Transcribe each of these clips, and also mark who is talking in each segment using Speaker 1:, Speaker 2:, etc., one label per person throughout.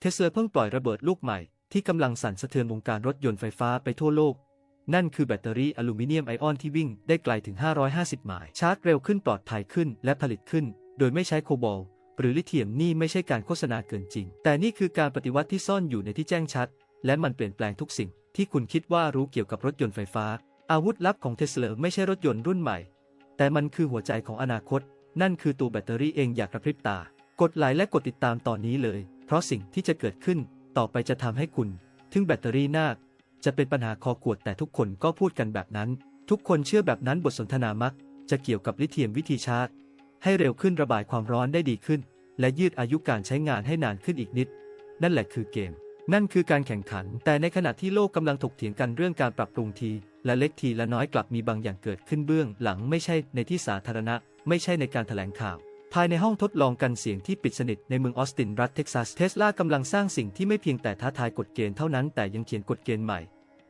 Speaker 1: เทสลาเพิ่งปล่อยระเบิดลูกใหม่ที่กำลังสั่นสะเทือนวงการรถยนต์ไฟฟ้าไปทั่วโลก นั่นคือแบตเตอรี่อลูมิเนียมไอออนที่วิ่งได้ไกลถึง 550 ไมล์ชาร์จเร็วขึ้นปลอดภัยขึ้นและผลิตขึ้น โดยไม่ใช้โคบอลหรือลิเธียมนี่ไม่ใช่การโฆษณาเกินจริง แต่นี่คือการปฏิวัติที่ซ่อนอยู่ในที่แจ้งชัด และมันเปลี่ยนแปลงทุกสิ่งที่คุณคิดว่ารู้เกี่ยวกับรถยนต์ไฟฟ้า อาวุธลับของเทสลาไม่ใช่รถยนต์รุ่นใหม่ แต่มันคือหัวใจของอนาคต นั่นคือตัวแบตเตอรี่เองอยากกระพริบตากดไลค์และกดติดตามตอนนี้เลย เพราะสิ่งที่จะเกิดขึ้นต่อไปจะทำให้คุณ ถึงแบตเตอรี่นาคจะเป็นปัญหาคอขวดแต่ทุกคนก็พูดกันแบบนั้น ทุกคนเชื่อแบบนั้นบทสนทนามัก จะเกี่ยวกับลิเธียมวิธีชาร์จ ให้เร็วขึ้นระบายความร้อนได้ดีขึ้น และยืดอายุการใช้งานให้นานขึ้นอีกนิด นั่นแหละคือเกม นั่นคือการแข่งขัน แต่ในขณะที่โลกกำลังถกเถียงกันเรื่องการปรับปรุงที และเล็กทีละน้อยกลับมีบางอย่างเกิดขึ้นเบื้อง หลังไม่ใช่ในที่สาธารณะ ไม่ใช่ในการแถลงข่าว ภายในห้องทดลองกันเสียงที่ปิดสนิทในเมืองออสตินรัฐเท็กซัสเทสลากำลังสร้างสิ่งที่ไม่เพียงแต่ท้าทายกฎเกณฑ์เท่านั้นแต่ยังเขียนกฎเกณฑ์ใหม่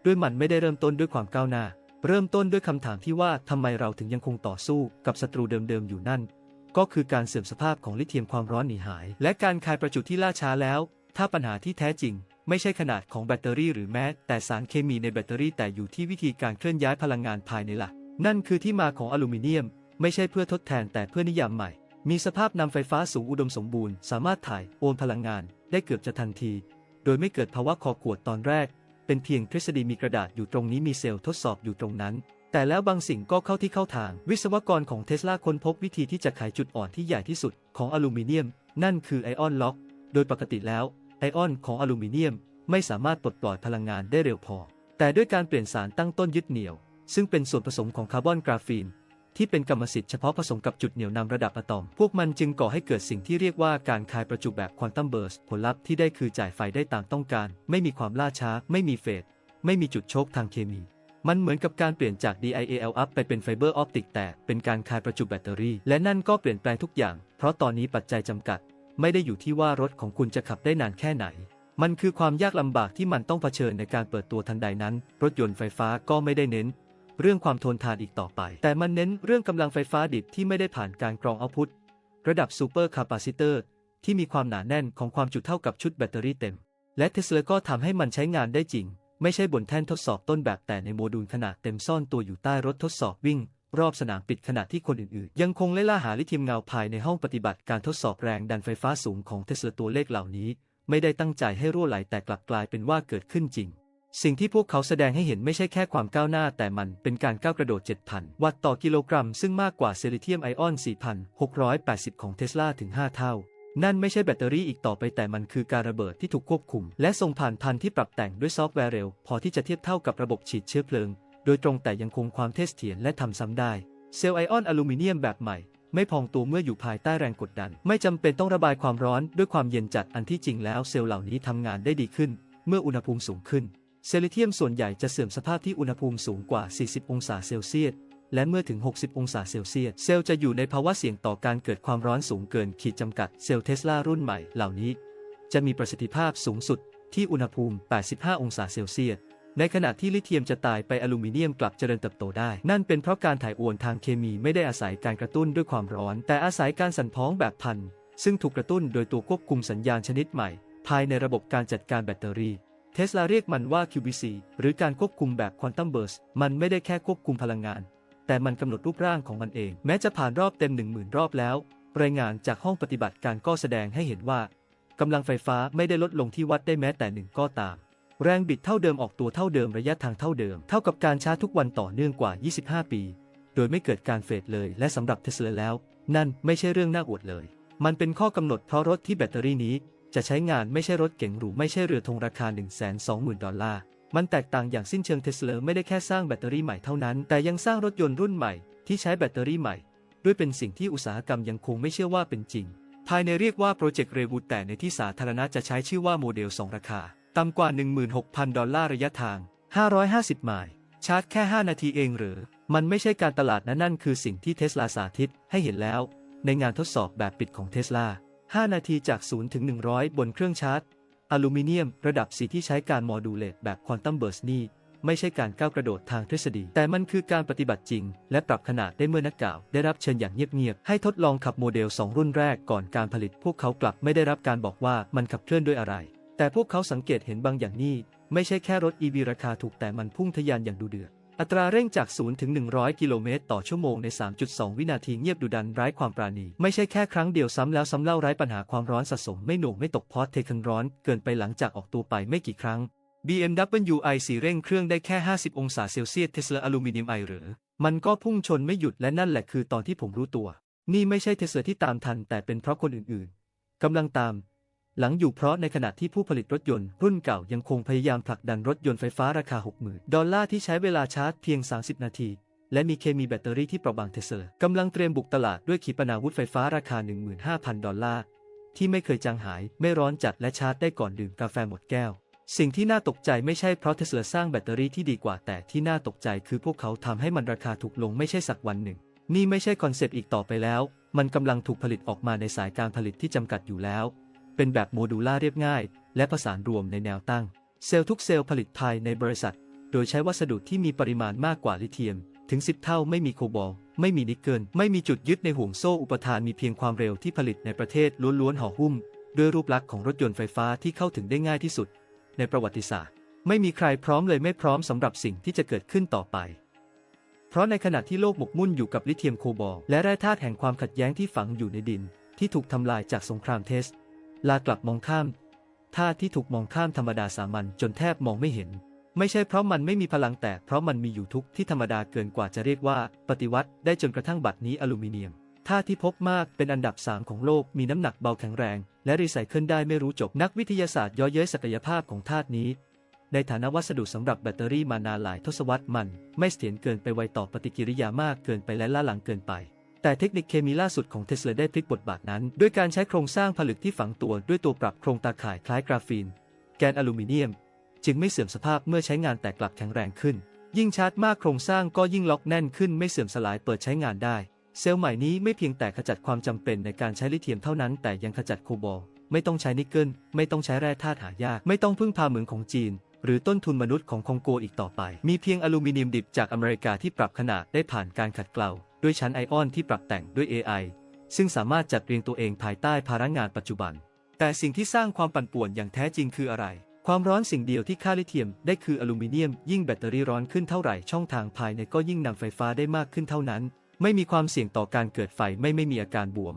Speaker 1: ด้วยมันไม่ได้เริ่มต้นด้วยความก้าวหน้า เริ่มต้นด้วยคำถามที่ว่าทำไมเราถึงยังคงต่อสู้กับศัตรูเดิมๆอยู่นั่น ก็คือการเสื่อมสภาพของลิเธียมความร้อนหนีหาย และการคายประจุที่ล่าช้าแล้ว ถ้าปัญหาที่แท้จริง ไม่ใช่ขนาดของแบตเตอรี่หรือแม้แต่สารเคมีในแบตเตอรี่แต่อยู่ที่วิธีการเคลื่อนย้ายพลังงานภายในหลักนั่นคือที่มาของอลูมิเนียม ไม่ใช่เพื่อทดแทนแต่เพื่อนิยามใหม่ มีสภาพนำไฟฟ้าสูงอุดมสมบูรณ์ สามารถถ่ายโอนพลังงานได้เกือบจะทันที โดยไม่เกิดภาวะคอขวดตอนแรก เป็นเพียงทฤษฎีมีกระดาษอยู่ตรงนี้มีเซลล์ทดสอบอยู่ตรงนั้น แต่แล้วบางสิ่งก็เข้าที่เข้าทาง วิศวกรของเทสลาค้นพบวิธีที่จะไขจุดอ่อนที่ใหญ่ที่สุดของอลูมิเนียม นั่นคือไอออนล็อก โดยปกติแล้ว ไอออนของอลูมิเนียม ไม่สามารถปลดปล่อยพลังงานได้เร็วพอ แต่ด้วยการเปลี่ยนสารตั้งต้นยึดเหนี่ยว ซึ่งเป็นส่วนผสมของคาร์บอนกราฟีน ที่เป็นกรรมสิทธิ์เฉพาะผสมกับจุดเหนี่ยวนำระดับอะตอม พวกมันจึงก่อให้เกิดสิ่งที่เรียกว่าการคายประจุแบบควอนตัมเบิร์สผลลัพธ์ที่ได้คือจ่ายไฟได้ตามต้องการ ไม่มีความล่าช้า ไม่มีเฟดไม่มีจุดโชคทางเคมี มันเหมือนกับการเปลี่ยนจาก DIAL up ไปเป็นไฟเบอร์ออปติกแต่เป็นการคายประจุแบตเตอรี่ และนั่นก็เปลี่ยนแปลงทุกอย่าง เพราะตอนนี้ปัจจัยจำกัด ไม่ได้อยู่ที่ว่ารถของคุณจะขับได้นานแค่ไหนมันคือความยากลำบากที่มันต้องเผชิญในการเปิดตัวทันใดนั้น รถยนต์ไฟฟ้าก็ไม่ได้เน้น เรื่องความทนทานอีกต่อไป แต่มันเน้นเรื่องกำลังไฟฟ้าดิบที่ไม่ได้ผ่านการกรองเอาพุทระดับซูเปอร์คาปาซิเตอร์ที่มีความหนาแน่นของความจุเท่ากับชุดแบตเตอรี่เต็ม และเทสลาก็ทำให้มันใช้งานได้จริง ไม่ใช่บนแท่นทดสอบต้นแบบแต่ในโมดูลขนาดเต็มซ่อนตัวอยู่ใต้รถทดสอบวิ่ง รอบสนามปิดขณะที่คนอื่นๆ ยังคงไล่ล่าหาลิเธียมเงาภายในห้องปฏิบัติการทดสอบแรงดันไฟฟ้าสูงของเทสลาตัวเลขเหล่านี้ ไม่ได้ตั้งใจให้รั่วไหลแต่กลับกลายเป็นว่าเกิดขึ้นจริง สิ่งที่พวกเขาแสดงให้เห็นไม่ใช่แค่ความก้าวหน้าแต่มันเป็นการก้าวกระโดด 7,000 วัตต์ต่อกิโลกรัม ซึ่งมากกว่าเซลิเทียมไอออน 4,680 ของเทสลาถึง 5 เท่า นั่นไม่ใช่แบตเตอรี่อีกต่อไปแต่มันคือการระเบิดที่ถูกควบคุม และส่งผ่านพันที่ปรับแต่งด้วยซอฟต์แวร์เร็ว พอที่จะเทียบเท่ากับระบบฉีดเชื้อเพลิง โดยตรงแต่ยังคงความเทสเถียรและทำซ้ำได้ เซลล์ไอออนอลูมิเนียมแบบใหม่ไม่พองตัวเมื่ออยู่ภายใต้แรงกดดัน ไม่จำเป็นต้องระบายความร้อนด้วยความเย็นจัดอันที่จริงแล้วเซลล์เหล่านี้ทำงานได้ดีขึ้น เมื่ออุณหภูมิสูงขึ้น เซลลิเทียมส่วนใหญ่จะเสื่อมสภาพที่อุณหภูมิสูงกว่า 40 องศาเซลเซียส และเมื่อถึง 60 องศาเซลเซียส เซลล์จะอยู่ในภาวะเสี่ยงต่อการเกิดความร้อนสูงเกินขีดจำกัด เซลล์เทสลารุ่นใหม่เหล่านี้ จะมีประสิทธิภาพสูงสุดที่อุณหภูมิ 85 องศาเซลเซียส ในขณะที่ลิเธียมจะตายไปอลูมิเนียมกลับเจริญเติบโตได้ นั่นเป็นเพราะการถ่ายโอนทางเคมีไม่ได้อาศัยการกระตุ้นด้วยความร้อน แต่อาศัยการสั่นพ้องแบบพัน ซึ่งถูกกระตุ้นโดยตัวควบคุมสัญญาณชนิดใหม่ ภายในระบบการจัดการแบตเตอรี่ ทสลาเรียกมันว่า QBC หรือการควบคุมแบบควอนตัมเบิร์ส มันไม่ได้แค่ควบคุมพลังงาน แต่มันกำหนดรูปร่างของมันเอง แม้จะผ่านรอบเต็ม 10,000 รอบแล้ว รายงานจากห้องปฏิบัติการก็แสดงให้เห็นว่ากำลังไฟฟ้าไม่ได้ลดลงที่วัดได้แม้แต่หนึ่งก็ตาม แรงบิดเท่าเดิมออกตัวเท่าเดิมระยะทางเท่าเดิม เท่ากับการชาร์จทุกวันต่อเนื่องกว่า 25 ปี โดยไม่เกิดการเฟดเลย และสำหรับเทสลาแล้ว นั่นไม่ใช่เรื่องน่าอวดเลย มันเป็นข้อกำหนดเพราะรถที่แบตเตอรี่นี้ จะใช้งานไม่ใช่รถเก๋งหรูไม่ใช่เรือธงราคา 120,000 ดอลลาร์ มันแตกต่างอย่างสิ้นเชิงเทสลาไม่ได้แค่สร้างแบตเตอรี่ใหม่เท่านั้น แต่ยังสร้างรถยนต์รุ่นใหม่ที่ใช้แบตเตอรี่ใหม่ ด้วยเป็นสิ่งที่อุตสาหกรรมยังคงไม่เชื่อว่าเป็นจริง ภายในเรียกว่าโปรเจกต์เรวูแต่ในที่สาธารณะจะใช้ชื่อว่าโมเดล 2 ราคา ต่ำกว่า 16,000 ดอลลาร์ระยะทาง 550 ไมล์ชาร์จแค่ 5 นาทีเองหรือ มันไม่ใช่การตลาดนะนั่นคือสิ่งที่เทสลาสาธิตให้เห็นแล้ว ในงานทดสอบแบบปิดของเทสลา 5 นาทีจาก 0 ถึง 100 บนเครื่องชาร์จ อลูมิเนียม ระดับสีที่ใช้การโมดูเลตแบบควอนตัมเบิร์สนี่ไม่ใช่การก้าวกระโดดทางทฤษฎี แต่มันคือการปฏิบัติจริง และปรับขนาดได้เมื่อนักข่าว ได้รับเชิญอย่างเงียบๆ ให้ทดลองขับโมเดล 2 รุ่นแรกก่อนการผลิต พวกเขากลับไม่ได้รับการบอกว่ามันขับเคลื่อนด้วยอะไร แต่พวกเขาสังเกตเห็นบางอย่างนี่ไม่ใช่แค่รถ EV ราคาถูกแต่มันพุ่งทะยานอย่างดูเดือด อัตราเร่งจาก 0 ถึง 100 กิโลเมตรต่อชั่วโมงใน 3.2 วินาทีเงียบดุดันไร้ความปราณี ไม่ใช่แค่ครั้งเดียวซ้ำแล้วซ้ำเล่าไร้ปัญหาความร้อนสะสมไม่หน่วงไม่ตกพอดเทคันร้อนเกินไปหลังจากออกตัวไปไม่กี่ครั้ง BMW i4 เร่งเครื่องได้แค่ 50 องศาเซลเซียสเทสลาอลูมิเนียมไอหรือ มันก็พุ่งชนไม่หยุดและนั่นแหละคือตอนที่ผมรู้ตัว นี่ไม่ใช่เทสลาที่ตามทันแต่เป็นเพราะคนอื่นๆกำลังตาม หลังอยู่เพราะในขณะที่ผู้ผลิตรถยนต์ รุ่นเก่ายังคงพยายามผลักดันรถยนต์ไฟฟ้าราคา 60,000 ดอลลาร์ที่ใช้เวลาชาร์จเพียง 30 นาที และมีเคมีแบตเตอรี่ที่เปราะบางเทสลากำลังเตรียมบุกตลาดด้วยขีปนาวุธไฟฟ้าราคา 15,000 ดอลลาร์ที่ไม่เคยจางหาย ไม่ร้อนจัดและชาร์จได้ก่อนดื่มกาแฟหมดแก้ว สิ่งที่น่าตกใจไม่ใช่เพราะเทสลาสร้างแบตเตอรี่ที่ดีกว่า แต่ที่น่าตกใจคือพวกเขาทำให้มันราคาถูกลงไม่ใช่สักวันหนึ่ง นี่ไม่ใช่คอนเซปต์อีกต่อไปแล้ว มันกำลังถูกผลิตออกมาในสายการผลิตที่จำกัดอยู่แล้ว เป็นแบบโมดูล่าเรียบง่าย และผสานรวมในแนวตั้ง เซลล์ทุกเซลล์ผลิตภายในบริษัท โดยใช้วัสดุที่มีปริมาณมากกว่าลิเธียม ถึง 10 เท่าไม่มีโคบอลไม่มีนิกเกิลไม่มีจุดยึดในห่วงโซ่อุปทานมีเพียงความเร็วที่ผลิตในประเทศล้วนๆห่อหุ้ม ด้วยรูปลักษณ์ของรถยนต์ไฟฟ้าที่เข้าถึงได้ง่ายที่สุด ในประวัติศาสตร์ ไม่มีใครพร้อมเลยไม่พร้อมสำหรับสิ่งที่จะเกิดขึ้นต่อไป เพราะในขณะที่โลกหมกมุ่นอยู่กับลิเธียมโคบอลและแร่ธาตุแห่งความขัดแย้งที่ฝังอยู่ในดิน ที่ถูกทำลายจากสงครามเทส ลากลับมองข้ามธาที่ถูกมองข้ามธรรมดาสามัญจนแทบมองไม่เห็น ไม่ใช่เพราะมันไม่มีพลังแต่เพราะมันมีอยู่ทุกที่ธรรมดาเกินกว่าจะเรียกว่า ปฏิวัติได้จนกระทั่งบัดนี้อลูมิเนียมธาที่พบมากเป็นอันดับ 3 ของโลกมีน้ำหนักเบาแข็งแรง และรีไซเคิลได้ไม่รู้จบนักวิทยาศาสตร์ย่อเย้ยศักยภาพของธาตุนี้ ในฐานะวัสดุสำหรับแบตเตอรี่มานานหลายทศวรรษมัน ไม่เสถียรเกินไปไวต่อปฏิกิริยามากเกินไปและล้าหลังเกินไป แต่เทคนิคเคมีล่าสุดของเทสลาได้พลิกบทบาทนั้น ด้วยการใช้โครงสร้างผลึกที่ฝังตัวด้วยตัวปรับโครงตาข่ายคล้ายกราฟีน แกนอลูมิเนียม จึงไม่เสื่อมสภาพเมื่อใช้งานแต่กลับแข็งแรงขึ้น ยิ่งชาร์จมากโครงสร้างก็ยิ่งล็อกแน่นขึ้นไม่เสื่อมสลายเปิดใช้งานได้ เซลล์ใหม่นี้ไม่เพียงแต่ขจัดความจำเป็นในการใช้ลิเธียมเท่านั้น แต่ยังขจัดโคบอลไม่ต้องใช้นิกเกิลไม่ต้องใช้แร่ธาตุหายาก ไม่ต้องพึ่งพาเหมืองของจีน หรือต้นทุนมนุษย์ของคองโกอีกต่อไป มีเพียงอลูมิเนียมดิบจากอเมริกาที่ปรับขนาดได้ผ่านการขัดเกลา ด้วยชั้นไอออนที่ปรับแต่งด้วย AI ซึ่งสามารถจัดเรียงตัวเองภายใต้ภาระงานปัจจุบัน แต่สิ่งที่สร้างความปั่นป่วนอย่างแท้จริงคืออะไร ความร้อนสิ่งเดียวที่ค่าลิเธียมได้คืออลูมิเนียม ยิ่งแบตเตอรี่ร้อนขึ้นเท่าไหร่ช่องทางภายในก็ยิ่งนำไฟฟ้าได้มากขึ้นเท่านั้น ไม่มีความเสี่ยงต่อการเกิดไฟไม่ไม่มีอาการบวม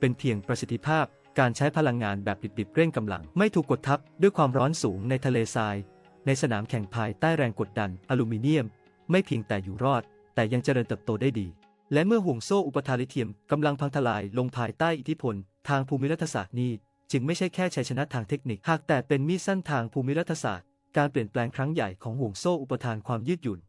Speaker 1: เป็นเพียงประสิทธิภาพ การใช้พลังงานแบบดิบๆเร่งกำลัง ไม่ถูกกดทับด้วยความร้อนสูงในทะเลทราย ในสนามแข่งภายใต้แรงกดดันอลูมิเนียม ไม่เพียงแต่อยู่รอด แต่ยังเจริญเติบโตได้ดี และเมื่อห่วงโซ่อุปทานลิเธียมกำลังพังทลายลงภายใต้อิทธิพล ทางภูมิรัฐศาสตร์นี้ จึงไม่ใช่แค่ชัยชนะทางเทคนิค หากแต่เป็นมีดสั้นทางภูมิรัฐศาสตร์ การเปลี่ยนแปลงครั้งใหญ่ของห่วงโซ่อุปทานความยืดหยุ่น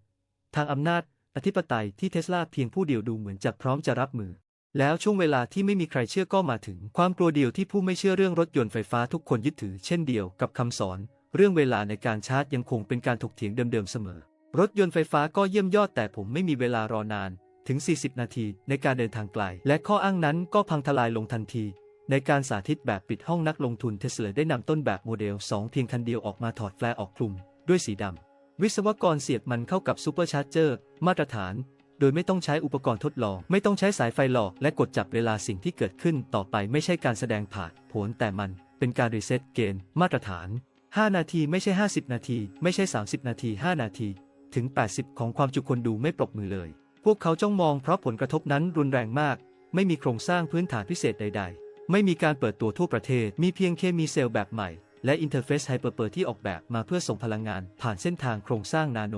Speaker 1: ทางอำนาจอธิปไตยที่เทสลาเพียงผู้เดียวดูเหมือนจะพร้อมจะรับมือ แล้วช่วงเวลาที่ไม่มีใครเชื่อก็มาถึงความกลัวเดียวที่ผู้ไม่เชื่อเรื่องรถยนต์ไฟฟ้าทุกคนยึดถือ เช่นเดียวกับคำสอน เรื่องเวลาในการชาร์จยังคงเป็นการถกเถียงเดิมๆเสมอ รถยนต์ไฟฟ้าก็เยี่ยมยอดแต่ผมไม่มีเวลารอนาน ถึง 40 นาทีในการเดินทางไกล และข้ออ้างนั้นก็พังทลายลงทันที ในการสาธิตแบบปิดห้องนักลงทุนเทสลได้นำต้นแบบโมเดล 2 เพียงคันเดียวออกมาถอดแฟลออกคลุม ด้วยสีดำ วิศวกรเสียบมันเข้ากับซูเปอร์ชาร์เจอร์มาตรฐาน โดยไม่ต้องใช้อุปกรณ์ทดลอง ไม่ต้องใช้สายไฟหลอกและกดจับเวลาสิ่งที่เกิดขึ้นต่อไปไม่ใช่การแสดงผ่านผลแต่มันเป็นการรีเซ็ตเกณฑ์มาตรฐาน 5 นาทีไม่ใช่ 50 นาที ไม่ใช่ 30 นาที 5 นาที ถึง 80 ของความจุคนดูไม่ปรบมือเลย วกเขาจ้องมองเพราะผลกระทบนั้นรุนแรงมาก ไม่มีโครงสร้างพื้นฐานพิเศษใด ๆ ไม่มีการเปิดตัวทั่วประเทศ มีเพียงเคมีเซลล์แบบใหม่ และอินเทอร์เฟซไฮเปอร์เปอร์ที่ออกแบบมาเพื่อส่งพลังงานผ่านเส้นทางโครงสร้างนาโน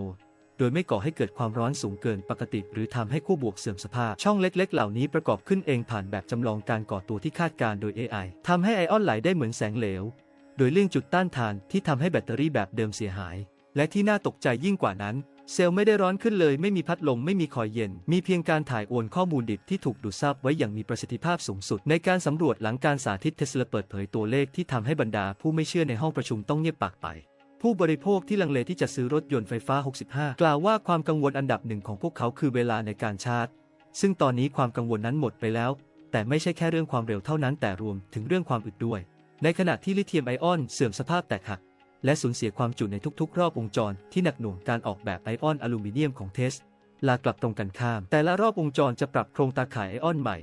Speaker 1: โดยไม่ก่อให้เกิดความร้อนสูงเกินปกติ หรือทำให้ขั้วบวกเสื่อมสภาพ ช่องเล็ก ๆ เหล่านี้ประกอบขึ้นเองผ่านแบบจำลองการก่อตัวที่คาดการโดย AI ทำให้ไอออนไหลได้เหมือนแสงเหลว โดยเลี่ยงจุดต้านทานที่ทำให้แบตเตอรี่แบบเดิมเสียหาย และที่น่าตกใจยิ่งกว่านั้น เซลล์ไม่ได้ร้อนขึ้นเลย ไม่มีพัดลมไม่มีคอยเย็น มีเพียงการถ่ายโอนข้อมูลดิบที่ถูกดูดซับไว้อย่างมีประสิทธิภาพสูงสุด ในการสำรวจหลังการสาธิตเทสลาเปิดเผยตัวเลขที่ทำให้บรรดาผู้ไม่เชื่อในห้องประชุมต้องเงียบปากไปผู้บริโภคที่ลังเลที่จะซื้อรถยนต์ไฟฟ้า 65 กล่าวว่าความกังวลอันดับหนึ่งของพวกเขาคือเวลาในการชาร์จ ซึ่งตอนนี้ความกังวลนั้นหมดไปแล้ว แต่ไม่ใช่แค่เรื่องความเร็วเท่านั้นแต่รวมถึงเรื่องความอึดด้วย ในขณะที่ลิเธียมไอออนเสื่อมสภาพแตกหัก และสูญเสียความจุในทุกๆ รอบวงจรที่หนักหน่วงการออกแบบไอออนอลูมิเนียมของเทสลากลับตรงกันข้าม แต่ละรอบวงจรจะปรับโครงตาข่ายไอออนใหม่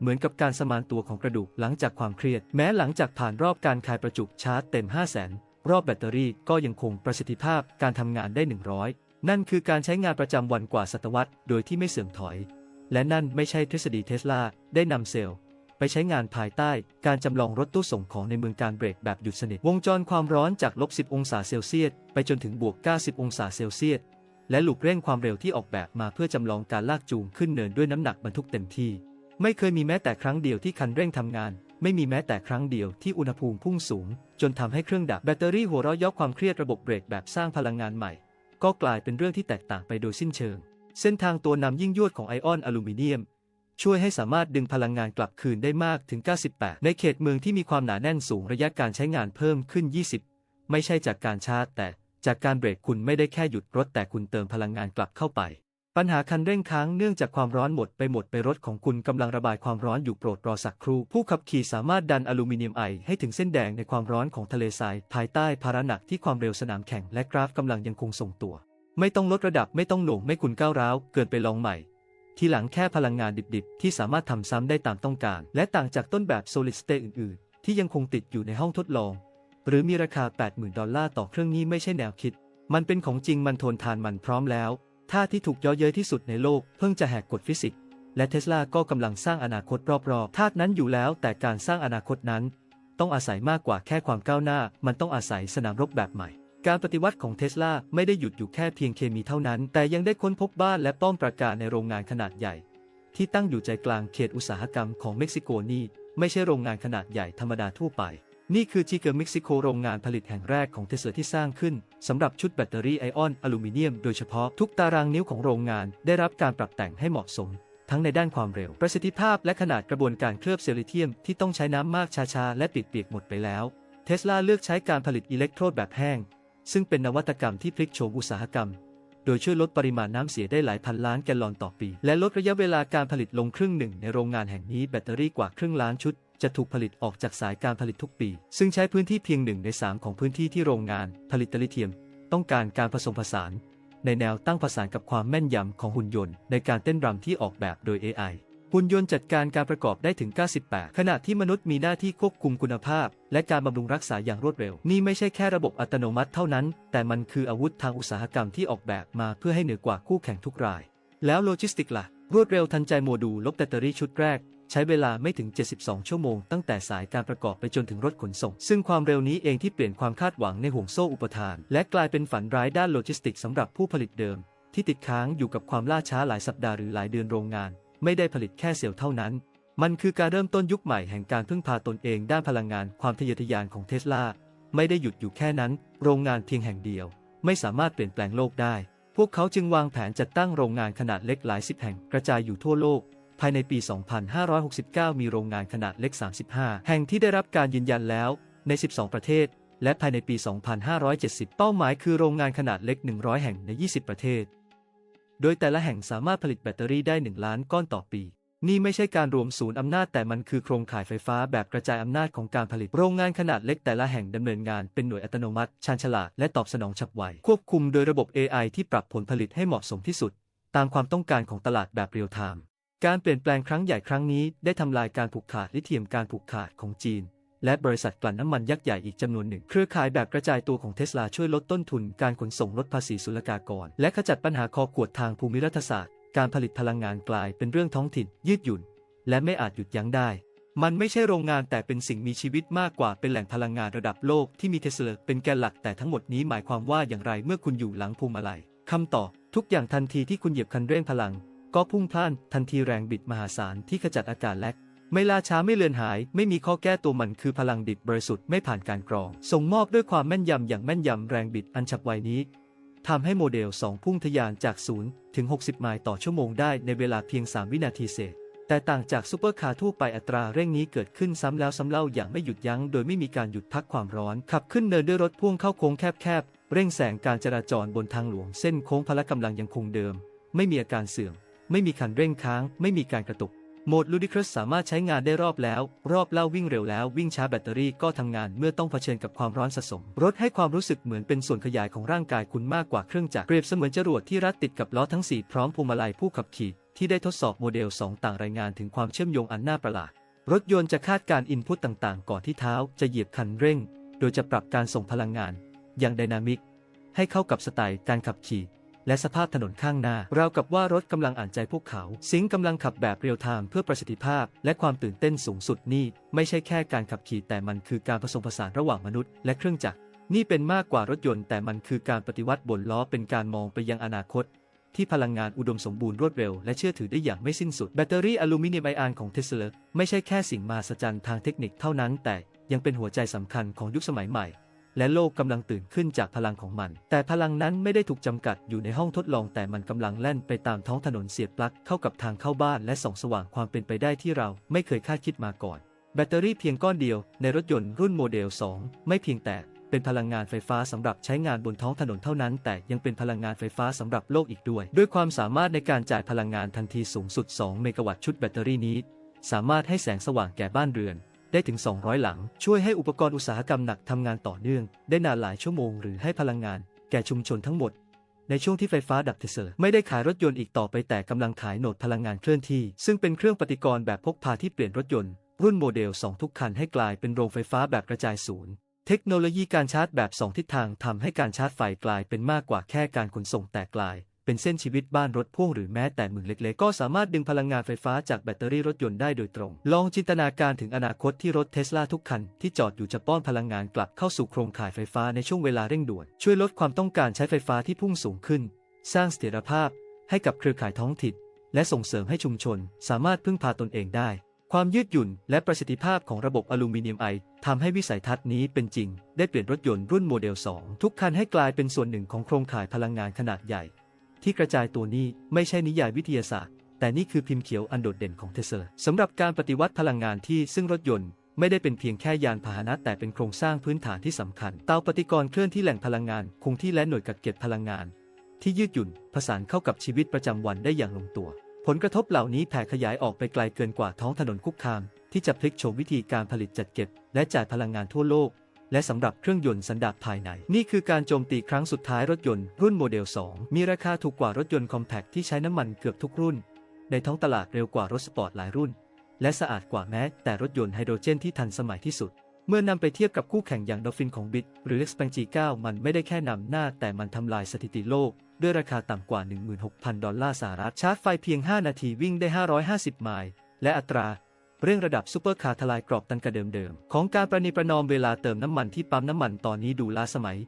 Speaker 1: เหมือนกับการสมานตัวของกระดูกหลังจากความเครียด แม้หลังจากผ่านรอบการคายประจุชาร์จเต็ม 5 0 0 0 0 0 รอบแบตเตอรี่ก็ยังคงประสิทธิภาพการทำงานได้ 100 นั่นคือการใช้งานประจำวันกว่าศตวรรษ โดยที่ไม่เสื่อมถอย และนั่นไม่ใช่ทฤษฎีเทสลาได้นำเซลล์ ไปใช้งานภายใต้ การจำลองรถตู้ส่งของในเมืองการเบรกแบบหยุดสนิท วงจรความร้อนจากลบ 10 องศาเซลเซียสไปจนถึงบวก 90 องศาเซลเซียสและลูกเร่งความเร็วที่ออกแบบมาเพื่อจำลองการลากจูงขึ้นเนินด้วยน้ำหนักบรรทุกเต็มที่ ไม่เคยมีแม้แต่ครั้งเดียวที่คันเร่งทำงาน ไม่มีแม้แต่ครั้งเดียวที่อุณหภูมิพุ่งสูง จนทำให้เครื่องดับแบตเตอรี่หัวเราะยาะความเครียดระบบเบรกแบบสร้างพลังงานใหม่ ก็กลายเป็นเรื่องที่แตกต่างไปโดยสิ้นเชิง เส้นทางตัวนำยิ่งยวดของไอออนอลูมิเนียม ช่วยให้สามารถดึงพลังงานกลับคืนได้มากถึง 98 ในเขตเมืองที่มีความหนาแน่นสูงระยะการใช้งานเพิ่มขึ้น 20 ไม่ใช่จากการชาร์จ แต่จากการเบรกคุณไม่ได้แค่หยุดรถแต่คุณเติมพลังงานกลับเข้าไป ปัญหาคันเร่งค้างเนื่องจากความร้อนหมดไปหมดไปรถของคุณกำลังระบายความร้อนอยู่โปรดรอสักครู่ ผู้ขับขี่สามารถดันอลูมิเนียมไอให้ถึงเส้นแดงในความร้อนของทะเลทรายภายใต้ภาระหนักที่ความเร็วสนามแข่งและกราฟกำลังยังคงทรงตัว ไม่ต้องลดระดับไม่ต้องหน่วงไม่คุณก้าวร้าวเกินไปลองใหม่ ทีหลังแค่พลังงานดิบๆ ที่สามารถทำซ้ำได้ตามต้องการ และต่างจากต้นแบบ solid state อื่นๆ ที่ยังคงติดอยู่ในห้องทดลอง หรือมีราคา 80,000 ดอลลาร์ต่อเครื่องนี้ไม่ใช่แนวคิด มันเป็นของจริงมันทนทานมันพร้อมแล้วท่าที่ถูกย่อเย้ยที่สุดในโลกเพิ่งจะแหกกฎฟิสิกส์และเทสลาก็กำลังสร้างอนาคตรอบๆธาตุนั้นอยู่แล้ว แต่การสร้างอนาคตนั้น ต้องอาศัยมากกว่าแค่ความก้าวหน้า มันต้องอาศัยสนามรบแบบใหม่ การปฏิวัติของเทสลาไม่ได้หยุดอยู่แค่เพียงเคมีเท่านั้น แต่ยังได้ค้นพบบ้านและป้อมปราการในโรงงานขนาดใหญ่ ที่ตั้งอยู่ใจกลางเขตอุตสาหกรรมของเม็กซิโกนี่ไม่ใช่โรงงานขนาดใหญ่ธรรมดาทั่วไป นี่คือจิเกอร์เม็กซิโกโรงงานผลิตแห่งแรกของเทสลาที่สร้างขึ้นสำหรับชุดแบตเตอรี่ไอออนอลูมิเนียมโดยเฉพาะทุกตารางนิ้วของโรงงานได้รับการปรับแต่งให้เหมาะสม ทั้งในด้านความเร็ว ประสิทธิภาพและขนาดกระบวนการเคลือบเซลลิเทียมที่ต้องใช้น้ำมากช้าๆและปิดเปียกหมดไปแล้ว เทสลาเลือกใช้การผลิตอิเล็กโทรดแบบแห้ง ซึ่งเป็นนวัตกรรมที่พลิกโฉมอุตสาหกรรม โดยช่วยลดปริมาณน้ำเสียได้หลายพันล้านแกลลอนต่อปี และลดระยะเวลาการผลิตลงครึ่งหนึ่งในโรงงานแห่งนี้แบตเตอรี่กว่าครึ่งล้านชุด จะถูกผลิตออกจากสายการผลิตทุกปี ซึ่งใช้พื้นที่เพียงหนึ่งในสามของพื้นที่ที่โรงงาน ผลิตลิเธียม ต้องการการผสมผสาน ในแนวตั้งผสานกับความแม่นยำของหุ่นยนต์ ในการเต้นรำที่ออกแบบโดย AI หุ่นยนต์จัดการการประกอบได้ถึง 98 ขณะที่มนุษย์มีหน้าที่ควบคุมคุณภาพ และการบำรุงรักษาอย่างรวดเร็ว นี่ไม่ใช่แค่ระบบอัตโนมัติเท่านั้น แต่มันคืออาวุธทางอุตสาหกรรมที่ออกแบบมาเพื่อให้เหนือกว่าคู่แข่งทุกราย แล้วโลจิสติกล่ะ รวดเร็วทันใจโมดูลลบแบตเตอรี่ชุดแรก ใช้เวลาไม่ถึง 72 ชั่วโมง ตั้งแต่สายการประกอบไปจนถึงรถขนส่ง ซึ่งความเร็วนี้เองที่เปลี่ยนความคาดหวังในห่วงโซ่อุปทาน และกลายเป็นฝันร้ายด้านโลจิสติกสำหรับผู้ผลิตเดิม ที่ติดค้างอยู่กับความล่าช้าหลายสัปดาห์หรือหลายเดือนโรงงาน ไม่ได้ผลิตแค่เซลล์เท่านั้น มันคือการเริ่มต้นยุคใหม่แห่งการพึ่งพาตนเองด้านพลังงานความทะเยอทะยานของเทสลาไม่ได้หยุดอยู่แค่นั้น โรงงานเพียงแห่งเดียว ไม่สามารถเปลี่ยนแปลงโลกได้ พวกเขาจึงวางแผนจัดตั้งโรงงานขนาดเล็กหลายสิบแห่งกระจายอยู่ทั่วโลก ภายในปี 2569 มีโรงงานขนาดเล็ก 35 แห่งที่ได้รับการยืนยันแล้วใน 12 ประเทศ และภายในปี 2570 เป้าหมายคือโรงงานขนาดเล็ก 100 แห่งใน 20 ประเทศ โดยแต่ละแห่งสามารถผลิตแบตเตอรี่ได้ 1 ล้านก้อนต่อปี นี่ไม่ใช่การรวมศูนย์อำนาจแต่มันคือโครงข่ายไฟฟ้าแบบกระจายอำนาจของการผลิต โรงงานขนาดเล็กแต่ละแห่งดำเนินงานเป็นหน่วยอัตโนมัติ ชาญฉลาดและตอบสนองฉับไว ควบคุมโดยระบบ AI ที่ปรับผลผลิตให้เหมาะสมที่สุด ตามความต้องการของตลาดแบบเรียลไทม์ การเปลี่ยนแปลงครั้งใหญ่ครั้งนี้ได้ทำลายการผูกขาดลิเธียมการผูกขาดของจีน และบริษัทกลั่นน้ำมันยักษ์ใหญ่อีกจำนวนหนึ่ง เครือข่ายแบบกระจายตัวของเทสลาช่วยลดต้นทุนการขนส่งลดภาษีศุลกากร และขจัดปัญหาคอขวดทางภูมิรัฐศาสตร์ การผลิตพลังงานกลายเป็นเรื่องท้องถิ่น ยืดหยุ่น และไม่อาจหยุดยั้งได้ มันไม่ใช่โรงงานแต่เป็นสิ่งมีชีวิตมากกว่าเป็นแหล่งพลังงานระดับโลกที่มีเทสลาเป็นแกนหลักแต่ทั้งหมดนี้หมายความว่าอย่างไรเมื่อคุณอยู่หลังพวงมาลัยคำตอบทุกอย่างทันทีที่คุณเหยียบคันเร่งพลัง ก็พุ่งพล่านทันทีแรงบิดมหาศาลที่ขจัดอากาศแลก ไม่ล่าช้าไม่เลือนหาย ไม่มีข้อแก้ตัวมันคือพลังดิบบริสุทธิ์ไม่ผ่านการกรอง ส่งมอบด้วยความแม่นยำอย่างแม่นยำแรงบิดอันฉับไวนี้ทำให้โมเดล 2 พุ่งทะยานจาก 0 ถึง 60 ไมล์ต่อชั่วโมงได้ในเวลาเพียง 3 วินาทีเศษ แต่ต่างจากซูเปอร์คาร์ทั่วไปอัตราเร่งนี้เกิดขึ้นซ้ำแล้วซ้ำเล่าอย่างไม่หยุดยั้ง โดยไม่มีการหยุดพักความร้อน ขับขึ้นเนินด้วยรถพ่วงเข้าโค้งแคบๆเร่งแสงการจราจรบนทางหลวงเส้นโค้งพละกำลังยังคงเดิม ไม่มีอาการเสื่อม ไม่มีคันเร่งค้าง ไม่มีการกระตุก โหมด Ludicrous สามารถใช้งานได้รอบแล้ว รอบเล่าวิ่งเร็วแล้ววิ่งช้าแบตเตอรี่ก็ทำงานเมื่อต้องเผชิญกับความร้อนสะสม รถให้ความรู้สึกเหมือนเป็นส่วนขยายของร่างกายคุณมากกว่าเครื่องจักรเปรียบเสมือนจรวดที่รัดติดกับล้อทั้ง 4 พร้อมพวงมาลัยผู้ขับขี่ ที่ได้ทดสอบโมเดล 2 ต่างรายงานถึงความเชื่อมโยงอันน่าประหลาด รถยนต์จะคาดการอินพุตต่างๆ ก่อนที่เท้าจะเหยียบคันเร่ง โดยจะปรับการส่งพลังงาน อย่างไดนามิก ให้เข้ากับสไตล์การขับขี่ และสภาพถนนข้างหน้า ราวกับว่ารถกำลังอ่านใจพวกเขา ซิงกำลังขับแบบเรียลไทม์เพื่อประสิทธิภาพ และความตื่นเต้นสูงสุดนี่ ไม่ใช่แค่การขับขี่แต่มันคือการผสมผสานระหว่างมนุษย์และเครื่องจักร นี่เป็นมากกว่ารถยนต์แต่มันคือการปฏิวัติบนล้อเป็นการมองไปยังอนาคต ที่พลังงานอุดมสมบูรณ์รวดเร็วและเชื่อถือได้อย่างไม่สิ้นสุด แบตเตอรี่อลูมิเนียมไอออนของเทสลาไม่ใช่แค่สิ่งมหัศจรรย์ทางเทคนิคเท่านั้น แต่ยังเป็นหัวใจสำคัญของยุคสมัยใหม่ และโลกกำลังตื่นขึ้นจากพลังของมัน แต่พลังนั้นไม่ได้ถูกจำกัดอยู่ในห้องทดลองแต่มันกำลังแล่นไปตามท้องถนนเสียบปลั๊กเข้ากับทางเข้าบ้านและส่องสว่างความเป็นไปได้ที่เราไม่เคยคาดคิดมาก่อน แบตเตอรี่เพียงก้อนเดียวในรถยนต์รุ่นโมเดล 2 ไม่เพียงแต่เป็นพลังงานไฟฟ้าสำหรับใช้งานบนท้องถนนเท่านั้น แต่ยังเป็นพลังงานไฟฟ้าสำหรับโลกอีกด้วย ด้วยความสามารถในการจ่ายพลังงานทันทีสูงสุด 2 เมกะวัตต์ชุดแบตเตอรี่นี้ สามารถให้แสงสว่างแก่บ้านเรือน ได้ถึง 200 หลัง ช่วยให้อุปกรณ์อุตสาหกรรมหนักทำงานต่อเนื่อง ได้นานหลายชั่วโมงหรือให้พลังงาน แก่ชุมชนทั้งหมด ในช่วงที่ไฟฟ้าดับเทเซอร์ไม่ได้ขายรถยนต์อีกต่อไปแต่กำลังขายโหนดพลังงานเคลื่อนที่ ซึ่งเป็นเครื่องปฏิกรณ์แบบพกพาที่เปลี่ยนรถยนต์ รุ่นโมเดล 2 ทุกคันให้กลายเป็นโรงไฟฟ้าแบบกระจายศูนย์เทคโนโลยีการชาร์จแบบ 2 ทิศทางทำให้การชาร์จไฟกลายเป็นมากกว่าแค่การขนส่งแต่กลาย เป็นเส้นชีวิตบ้านรถพ่วงหรือแม้แต่เมืองเล็กๆ ก็สามารถดึงพลังงานไฟฟ้าจากแบตเตอรี่รถยนต์ได้โดยตรง ลองจินตนาการถึงอนาคตที่รถเทสลาทุกคันที่จอดอยู่จะป้อนพลังงานกลับเข้าสู่โครงข่ายไฟฟ้าในช่วงเวลาเร่งด่วน ช่วยลดความต้องการใช้ไฟฟ้าที่พุ่งสูงขึ้น สร้างเสถียรภาพให้กับเครือข่ายท้องถิ่นและส่งเสริมให้ชุมชน สามารถพึ่งพาตนเองได้ ความยืดหยุ่นและประสิทธิภาพของระบบอลูมิเนียมไอทำให้วิสัยทัศน์นี้เป็นจริง ได้เปลี่ยนรถยนต์รุ่นโมเดล 2 ทุกคันให้กลายเป็นส่วนหนึ่งของโครงข่ายพลังงานขนาดใหญ่ ที่กระจายตัวนี้ไม่ใช่นิยายวิทยาศาสตร์ แต่นี่คือพิมพ์เขียวอันโดดเด่นของเทสลาสำหรับการปฏิวัติพลังงานที่ซึ่งรถยนต์ไม่ได้เป็นเพียงแค่ยานพาหนะแต่เป็นโครงสร้างพื้นฐานที่สำคัญ เตาปฏิกรณ์เคลื่อนที่แหล่งพลังงานคงที่และหน่วยกักเก็บพลังงาน ที่ยืดหยุ่นผสานเข้ากับชีวิตประจำวันได้อย่างลงตัว ผลกระทบเหล่านี้แผ่ขยายออกไปไกลเกินกว่าท้องถนนคุกคาม ที่จะพลิกโฉมวิธีการผลิตจัดเก็บ และจ่ายพลังงานทั่วโลก และสำหรับเครื่องยนต์สันดาปภายใน นี่คือการโจมตีครั้งสุดท้ายรถยนต์รุ่นโมเดล 2 มีราคาถูกกว่ารถยนต์คอมแพคที่ใช้น้ำมันเกือบทุกรุ่น ในท้องตลาดเร็วกว่ารถสปอร์ตหลายรุ่น และสะอาดกว่าแม้ แต่รถยนต์ไฮโดรเจนที่ทันสมัยที่สุด เมื่อนำไปเทียบกับคู่แข่งอย่างดอฟฟินของบิตหรือ x p a n G9 มันไม่ได้แค่นำหน้าแต่มันทำลายสถิติโลกด้วยราคาต่ำกว่า 16,000 ดอลลาร์สหรัฐชาร์จไฟเพียง 5 นาทีวิ่งได้ 550 ไมล์และอัตรา เรื่องระดับซูเปอร์คาร์ทลายกรอบตันกระเดิมๆของการประนีประนอมเวลาเติมน้ำมันที่ปั๊มน้ำมันตอนนี้ดูล้าสมัย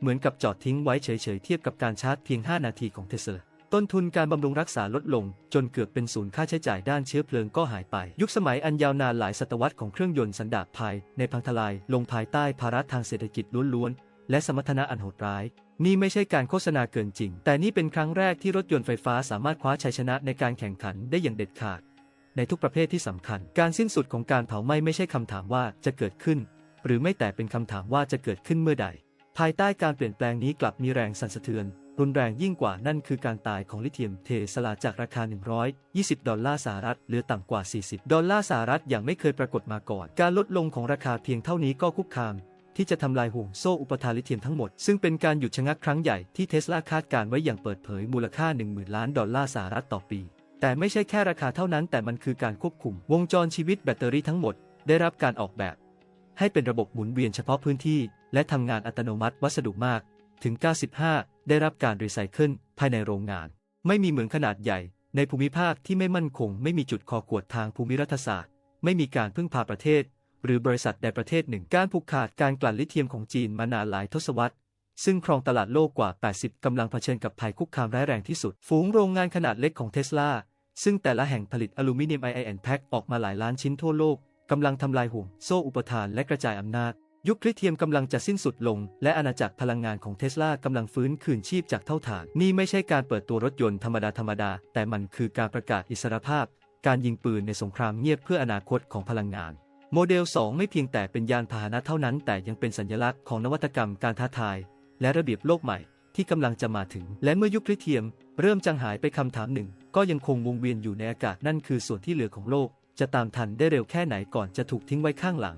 Speaker 1: เหมือนกับจอดทิ้งไว้เฉยๆเทียบกับการชาร์จเพียง 5 นาทีของเทสลาต้นทุนการบำรุงรักษาลดลง จนเกือบเป็นศูนย์ค่าใช้จ่ายด้านเชื้อเพลิงก็หายไป ยุคสมัยอันยาวนานหลายศตวรรษของเครื่องยนต์สันดาปภายในพังทลายลงภายใต้ภาระทางเศรษฐกิจล้วนๆและสมรรถนะอันโหดร้าย นี่ไม่ใช่การโฆษณาเกินจริง แต่นี่เป็นครั้งแรกที่รถยนต์ไฟฟ้าสามารถคว้าชัยชนะในการแข่งขันได้อย่างเด็ดขาด ในทุกประเภทที่สำคัญ การสิ้นสุดของการเผาไหม้ไม่ใช่คำถามว่าจะเกิดขึ้น หรือไม่แต่เป็นคำถามว่าจะเกิดขึ้นเมื่อใด ภายใต้การเปลี่ยนแปลงนี้กลับมีแรงสั่นสะเทือน รุนแรงยิ่งกว่านั่นคือการตายของลิเธียมเทสลาจากราคา 120 ดอลลาร์สหรัฐเหลือต่ำกว่า 40 ดอลลาร์สหรัฐอย่างไม่เคยปรากฏมาก่อน การลดลงของราคาเพียงเท่านี้ก็คุกคามที่จะทำลายห่วงโซ่อุปทานลิเธียมทั้งหมด ซึ่งเป็นการหยุดชะงักครั้งใหญ่ที่เทสลาคาดการไว้อย่างเปิดเผยมูลค่า 10,000 ล้านดอลลาร์สหรัฐต่อปี แต่ไม่ใช่แค่ราคาเท่านั้น แต่มันคือการควบคุม วงจรชีวิตแบตเตอรี่ทั้งหมด ได้รับการออกแบบ ให้เป็นระบบหมุนเวียนเฉพาะพื้นที่ และทำงานอัตโนมัติวัสดุมาก ถึง 95 ได้รับการรีไซเคิลภายในโรงงาน ไม่มีเหมืองขนาดใหญ่ ในภูมิภาคที่ไม่มั่นคง ไม่มีจุดคอกวดทางภูมิรัฐศาสตร์ ไม่มีการพึ่งพาประเทศ หรือบริษัทใดประเทศหนึ่งการผูกขาดการกลั่นลิเธียมของจีนมานานหลายทศวรรษซึ่งครองตลาดโลกกว่า 80 กำลังเผชิญกับภัยคุกคามร้ายแรงที่สุด ฝูงโรงงานขนาดเล็กของเทสลา ซึ่งแต่ละแห่งผลิตอลูมิเนียมไอไอแอนแพ็คออกมาหลายล้านชิ้นทั่วโลกกำลังทำลายห่วงโซ่อุปทานและกระจายอำนาจ ยุคลิเธียมกำลังจะสิ้นสุดลง และอาณาจักรพลังงานของเทสลากำลังฟื้นคืนชีพจากเท่าฐาน นี่ไม่ใช่การเปิดตัวรถยนต์ธรรมดาธรรมดา แต่มันคือการประกาศอิสรภาพ การยิงปืนในสงครามเงียบเพื่ออนาคตของพลังงาน โมเดล 2 ไม่เพียงแต่เป็นยานพาหนะเท่านั้น แต่ยังเป็นสัญลักษณ์ของนวัตกรรมการท้าทาย และระเบียบโลกใหม่ที่กำลังจะมาถึง และเมื่อยุคลิเธียม เริ่มจางหายไปคำถามหนึ่ง ก็ยังคงวงเวียนอยู่ในอากาศนั่นคือส่วนที่เหลือของโลก จะตามทันได้เร็วแค่ไหนก่อนจะถูกทิ้งไว้ข้างหลัง